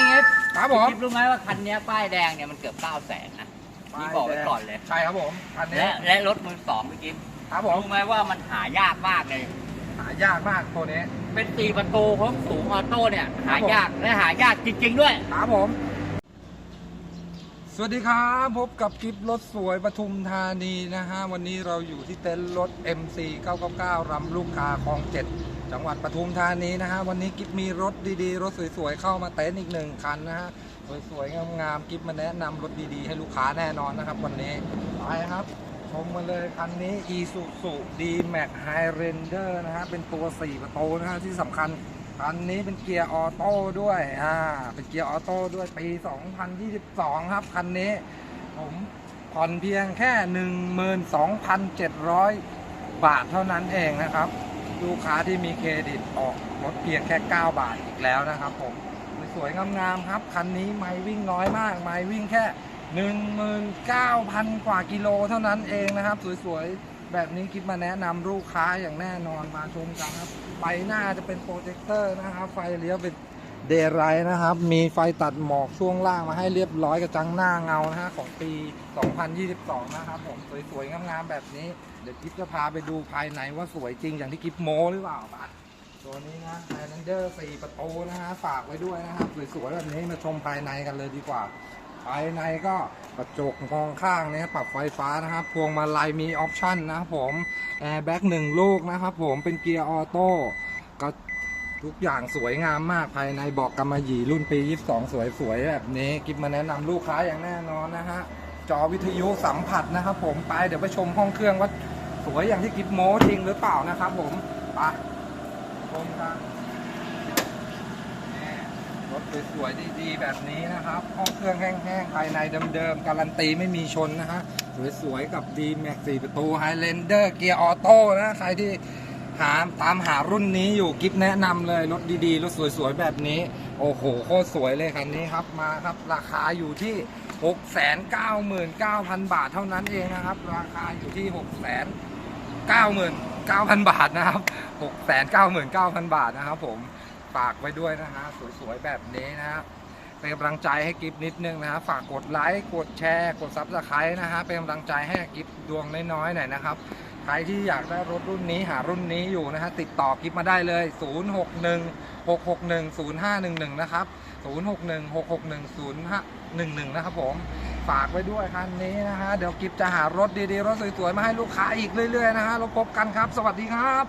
พี่เอฟครับผมคิดรู้ไหมว่าคันเนี้ยป้ายแดงเนี่ยมันเกือบเก้าแสนนะนี่บอกไว้ก่อนเลย ใช่ครับผมคันนี้และและรถมือสองพี่กิ๊ฟครับผมรู้ไหมว่ามันหายากมากเลย หายากมากตัวนี้ เป็นตีประตูพร้อมสูงออโต้เนี่ย หายากและหายากจริง ๆ ด้วย ครับผม สวัสดีครับ พบกับกิฟรถสวยปทุมธานีนะฮะ วันนี้เราอยู่ที่เต็นท์รถ MC 999รำลูกกาคลอง 7 จังหวัดปทุมธานีนะฮะวันนี้กิฟมีรถดีๆ รถสวยๆเข้ามาเต็นอีกหนึ่งคันนะฮะสวยๆงามๆกิฟมาแนะนำรถดีๆ ให้ลูกค้าแน่นอนนะครับ วันนี้ไปครับชมมาเลยคันนี้ Isuzu D-Max Highlander นะฮะเป็นตัว 4 ประตูนะฮะที่สำคัญคันนี้เป็นเกียร์ออโต้ด้วยอ่าเป็นเกียร์ออโต้ด้วยปี 2022 ครับ คันนี้ ผมผ่อนเพียงแค่ 12,700 บาทเท่านั้นเองนะครับ ลูกค้าที่มีเครดิตออกรถเพียงแค่ 9 บาทอีกแล้วนะครับผมสวยๆงามๆครับ คันนี้ไม่วิ่งน้อยมาก ไม่วิ่งแค่ 19,000 กว่ากิโลเท่านั้นเองนะครับ สวยๆ แบบนี้คิดมาแนะนำลูกค้าอย่างแน่นอนมาชมกันครับไฟหน้าจะเป็นโปรเจคเตอร์นะครับไฟเลี้ยวเป็น เดย์ไรท์นะครับ มีไฟตัดหมอกช่วงล่างมาให้เรียบร้อยกับจังหน้าเงานะฮะของปี 2022 นะครับผมสวยๆ งามๆ แบบนี้ เดี๋ยวกิ๊ฟจะพาไปดูภายในว่าสวยจริงอย่างที่กิ๊ฟโม้หรือเปล่าบัดตัวนี้นะ Highlander 4ประตูนะฮะฝากไว้ด้วยนะครับสวยๆแบบนี้มาชมภายในกันเลยดีกว่า ภายในก็กระจกมองข้างเนี่ยปรับไฟฟ้านะครับ พวงมาลัยมีออปชั่นนะครับผมแอร์แบ็กหนึ่งลูกนะครับผมเป็นเกียร์ออโต้ก็ ทุกอย่างสวยงามมากภายในบอกกำมะหยี่รุ่นปี 22 สวยๆ แบบนี้กิฟมาแนะนำลูกค้าอย่างแน่นอนนะฮะ จอวิทยุสัมผัสนะครับผมไปเดี๋ยวไปชมห้องเครื่องว่าสวยอย่างที่กิฟโม้จริงหรือเปล่านะครับผมไปชมกันรถสวยๆดีๆแบบนี้นะครับ ห้องเครื่องแห้งๆ ภายในเดิมๆ การันตีไม่มีชนนะฮะ สวยๆ กับ d m a x 4 ประตู Highlander เกียร์ออโต้นะ ใครที่ หาตามหารุ่นนี้อยู่กิฟแนะนำเลยรถดีๆ รถสวยๆ แบบนี้ โอ้โห โคตรสวยเลยคันนี้ครับมาครับ ราคาอยู่ที่ 699,000 บาทเท่านั้นเองนะครับ ราคาอยู่ที่ 699,000 บาทนะครับ 699,000 บาทนะครับผมฝากไว้ด้วยนะฮะสวยๆ แบบนี้นะฮะ เป็นกำลังใจให้กิฟนิดนึงนะฮะฝากกดไลค์กดแชร์กดซับสไครต์นะฮะเป็นกำลังใจให้กิฟดวงน้อยๆหน่อยนะครับใครที่อยากได้รถรุ่นนี้หารุ่นนี้อยู่นะฮะติดต่อกิฟมาได้เลย 061 661 0511 นะครับ 061 661 0511 นะครับผมฝากไว้ด้วยคันนี้นะฮะเดี๋ยวกิฟจะหารถดีๆรถสวยๆมาให้ลูกค้าอีกเรื่อยๆนะฮะเราพบกันครับ สวัสดีครับ